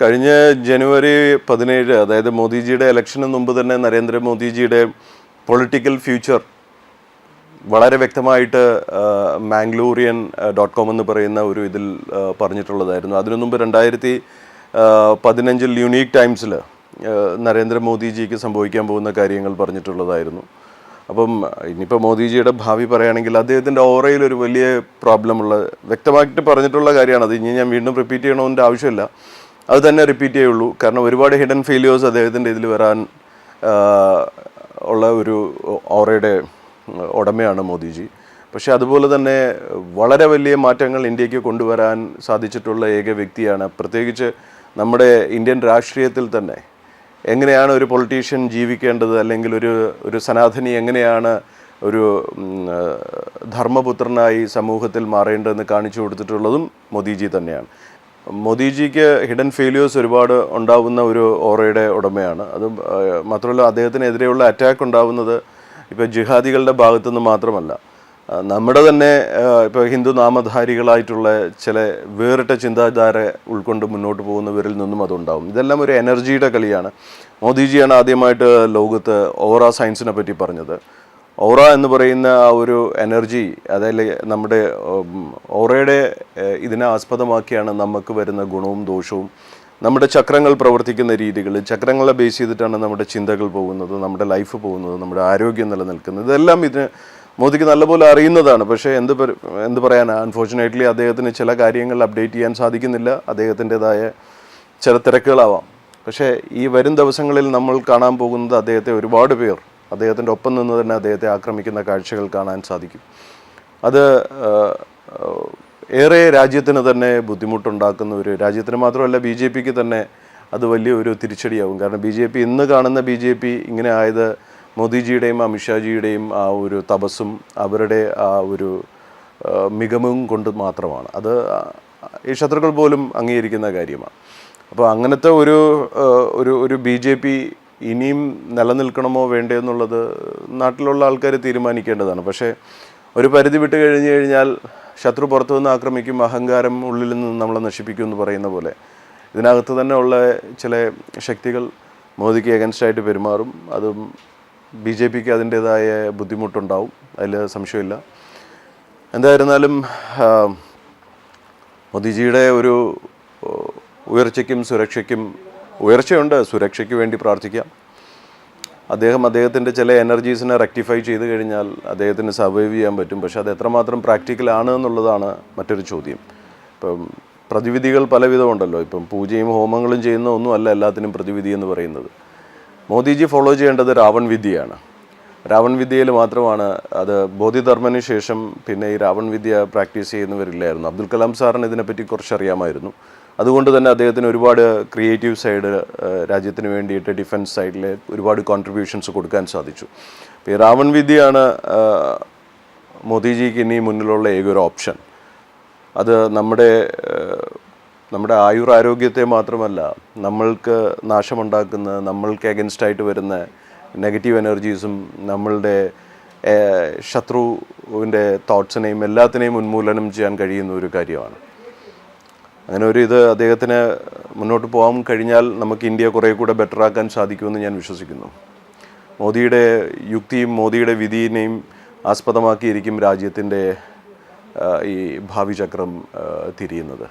കഴിഞ്ഞ ജനുവരി പതിനേഴ് അതായത് മോദിജിയുടെ ഇലക്ഷന് മുമ്പ് തന്നെ നരേന്ദ്രമോദിജിയുടെ പൊളിറ്റിക്കൽ ഫ്യൂച്ചർ വളരെ വ്യക്തമായിട്ട് മാംഗ്ലൂറിയൻ ഡോട്ട് കോം എന്ന് പറയുന്ന ഒരു ഇതിൽ പറഞ്ഞിട്ടുള്ളതായിരുന്നു. അതിനു മുമ്പ് രണ്ടായിരത്തി പതിനഞ്ചിൽ യുണീക്ക് ടൈംസിൽ നരേന്ദ്രമോദിജിക്ക് സംഭവിക്കാൻ പോകുന്ന കാര്യങ്ങൾ പറഞ്ഞിട്ടുള്ളതായിരുന്നു. അപ്പം ഇനിയിപ്പോൾ മോദിജിയുടെ ഭാവി പറയുകയാണെങ്കിൽ അദ്ദേഹത്തിന്റെ ഓറയിൽ ഒരു വലിയ പ്രോബ്ലം ഉള്ള വ്യക്തമായിട്ട് പറഞ്ഞിട്ടുള്ള കാര്യമാണ്. അത് ഇനി ഞാൻ വീണ്ടും റിപ്പീറ്റ് ചെയ്യണമെന്റെ ആവശ്യമില്ല. അത് തന്നെ റിപ്പീറ്റ് ചെയ്യുള്ളൂ. കാരണം ഒരുപാട് ഹിഡൻ ഫെയിലിയേഴ്സ് അദ്ദേഹത്തിന്റെ ഇതിൽ വരാൻ ഉള്ള ഒരു ഓറയുടെ ഉടമയാണ് മോദിജി. പക്ഷേ അതുപോലെ തന്നെ വളരെ വലിയ മാറ്റങ്ങൾ ഇന്ത്യയ്ക്ക് കൊണ്ടുവരാൻ സാധിച്ചിട്ടുള്ള ഏക വ്യക്തിയാണ്. പ്രത്യേകിച്ച് നമ്മുടെ ഇന്ത്യൻ രാഷ്ട്രീയത്തിൽ തന്നെ എങ്ങനെയാണ് ഒരു പൊളിറ്റീഷ്യൻ ജീവിക്കേണ്ടത്? അല്ലെങ്കിൽ ഒരു ഒരു സനാതനി എങ്ങനെയാണ് ഒരു ധർമ്മപുത്രനായി സമൂഹത്തിൽ മാറേണ്ടതെന്ന് കാണിച്ചു കൊടുത്തിട്ടുള്ളതും മോദിജി തന്നെയാണ്. മോദിജിക്ക് ഹിഡൻ ഫെയിലിയേഴ്സ് ഒരുപാട് ഉണ്ടാവുന്ന ഒരു ഓറയുടെ ഉടമയാണ്. അത് മാത്രമല്ല അദ്ദേഹത്തിനെതിരെയുള്ള അറ്റാക്ക് ഉണ്ടാവുന്നത് ഇപ്പോൾ ജിഹാദികളുടെ ഭാഗത്തുനിന്ന് മാത്രമല്ല. ആ, നമ്മുടെ തന്നെ ഇപ്പോൾ ഹിന്ദു നാമധാരികളായിട്ടുള്ള ചില വേറിട്ട ചിന്താധാര ഉൾക്കൊണ്ട് മുന്നോട്ട് പോകുന്നവരിൽ നിന്നും അതുണ്ടാവും. ഇതെല്ലാം ഒരു എനർജിയുടെ കളിയാണ്. മോദിജിയാണ് ആദ്യമായിട്ട് ലോകത്ത് ഓറ സയൻസിനെ പറ്റി പറഞ്ഞത്. ഓറ എന്ന് പറയുന്ന ആ ഒരു എനർജി അതായത് നമ്മുടെ ഓറയുടെ ഇതിനെ ആസ്പദമാക്കിയാണ് നമുക്ക് വരുന്ന ഗുണവും ദോഷവും. നമ്മുടെ ചക്രങ്ങൾ പ്രവർത്തിക്കുന്ന രീതികൾ ചക്രങ്ങളെ ബേസ് ചെയ്തിട്ടാണ് നമ്മുടെ ചിന്തകൾ പോകുന്നത് നമ്മുടെ ലൈഫ് പോകുന്നത് നമ്മുടെ ആരോഗ്യം നിലനിൽക്കുന്നത്. ഇതെല്ലാം ഇതിന് മോദിക്ക് നല്ലപോലെ അറിയുന്നതാണ്. പക്ഷേ എന്ത് എന്ത് പറയാനാണ് അൺഫോർച്ചുനേറ്റ്ലി അദ്ദേഹത്തിന് ചില കാര്യങ്ങൾ അപ്ഡേറ്റ് ചെയ്യാൻ സാധിക്കുന്നില്ല. അദ്ദേഹത്തിന്റെതായ ചില തിരക്കുകളാവാം. പക്ഷേ ഈ വരും ദിവസങ്ങളിൽ നമ്മൾ കാണാൻ പോകുന്നത് അദ്ദേഹത്തെ ഒരുപാട് പേർ അദ്ദേഹത്തിന്റെ ഒപ്പം നിന്ന് തന്നെ അദ്ദേഹത്തെ ആക്രമിക്കുന്ന കാഴ്ചകൾ കാണാൻ സാധിക്കും. അത് ഏറെ രാജ്യത്തിന് തന്നെ ബുദ്ധിമുട്ടുണ്ടാക്കുന്ന ഒരു രാജ്യത്തിന് മാത്രമല്ല ബി ജെ പിക്ക് തന്നെ അത് വലിയൊരു തിരിച്ചടിയാവും. കാരണം ബി ജെ പി ഇന്ന് കാണുന്ന ബി ജെ പി ഇങ്ങനെ ആയത് മോദിജിയുടെയും അമിത്ഷാജിയുടെയും ആ ഒരു തപസ്സും അവരുടെ ആ ഒരു മികവും കൊണ്ട് മാത്രമാണ്. അത് ഈ ശത്രുക്കൾ പോലും അംഗീകരിക്കുന്ന കാര്യമാണ്. അപ്പോൾ അങ്ങനത്തെ ഒരു ഒരു ഒരു ബി ജെ പി ഇനിയും നിലനിൽക്കണമോ വേണ്ടേ എന്നുള്ളത് നാട്ടിലുള്ള ആൾക്കാർ തീരുമാനിക്കേണ്ടതാണ്. പക്ഷേ ഒരു പരിധി വിട്ട് കഴിഞ്ഞു കഴിഞ്ഞാൽ ശത്രു പുറത്തു നിന്ന് ആക്രമിക്കും അഹങ്കാരം ഉള്ളിൽ നിന്ന് നമ്മളെ നശിപ്പിക്കും എന്ന് പറയുന്ന പോലെ. ഇതിനകത്ത് തന്നെ ഉള്ള ചില ശക്തികൾ മോദിക്ക് എഗൻസ്റ്റായിട്ട് പെരുമാറും. അതും ബി ജെ പിക്ക് അതിന്റേതായ ബുദ്ധിമുട്ടുണ്ടാവും. അതിൽ സംശയമില്ല. എന്തായിരുന്നാലും മോദിജിയുടെ ഒരു ഉയർച്ചയ്ക്കും സുരക്ഷയ്ക്കും ഉയർച്ചയുണ്ട്. സുരക്ഷയ്ക്ക് വേണ്ടി പ്രാർത്ഥിക്കാം. അദ്ദേഹം അദ്ദേഹത്തിന്റെ ചില എനർജീസിനെ റെക്ടിഫൈ ചെയ്ത് കഴിഞ്ഞാൽ അദ്ദേഹത്തിന് സർവൈവ് ചെയ്യാൻ പറ്റും. പക്ഷേ അത് എത്രമാത്രം പ്രാക്ടിക്കൽ ആണ് എന്നുള്ളതാണ് മറ്റൊരു ചോദ്യം. ഇപ്പം പ്രതിവിധികൾ പലവിധമുണ്ടല്ലോ ഇപ്പം പൂജയും ഹോമങ്ങളും ചെയ്യുന്ന ഒന്നുമല്ല എല്ലാത്തിനും പ്രതിവിധി എന്ന് പറയുന്നത്. മോദിജി ഫോളോ ചെയ്യേണ്ടത് രാവൺ വിദ്യയാണ്. രാവൺ വിദ്യയിൽ മാത്രമാണ് അത് ബോധിധർമ്മന് ശേഷം പിന്നെ ഈ രാവൺ വിദ്യ പ്രാക്ടീസ് ചെയ്യുന്നവരില്ലായിരുന്നു. അബ്ദുൽ കലാം സാറിന് ഇതിനെപ്പറ്റി കുറച്ച് അറിയാമായിരുന്നു അതുകൊണ്ട് തന്നെ അദ്ദേഹത്തിന് ഒരുപാട് ക്രിയേറ്റീവ് സൈഡ് രാജ്യത്തിന് വേണ്ടിയിട്ട് ഡിഫൻസ് സൈഡിൽ ഒരുപാട് കോൺട്രിബ്യൂഷൻസ് കൊടുക്കാൻ സാധിച്ചു. ഈ രാവൺ വിദ്യയാണ് മോദിജിക്ക് ഇനി മുന്നിലുള്ള ഏകൊരു ഓപ്ഷൻ അത് നമ്മുടെ നമ്മുടെ ആയുർ ആരോഗ്യത്തെ മാത്രമല്ല നമ്മൾക്ക് നാശമുണ്ടാക്കുന്ന നമ്മൾക്ക് അഗൻസ്റ്റായിട്ട് വരുന്ന നെഗറ്റീവ് എനർജീസും നമ്മളുടെ ശത്രുവിന്റെ തോട്ട്സിനെയും എല്ലാത്തിനെയും ഉന്മൂലനം ചെയ്യാൻ കഴിയുന്ന ഒരു കാര്യമാണ്. അങ്ങനെ ഒരു ഇത് അദ്ദേഹത്തിന് മുന്നോട്ട് പോകാൻ കഴിഞ്ഞാൽ നമുക്ക് ഇന്ത്യ കുറേ കൂടെ ബെറ്റർ ആക്കാൻ സാധിക്കുമെന്ന് ഞാൻ വിശ്വസിക്കുന്നു. മോദിയുടെ യുക്തിയും മോദിയുടെ വിധിയെയും ആസ്പദമാക്കിയിരിക്കും രാജ്യത്തിന്റെ ഈ ഭാവി ചക്രം തിരിയുന്നത്.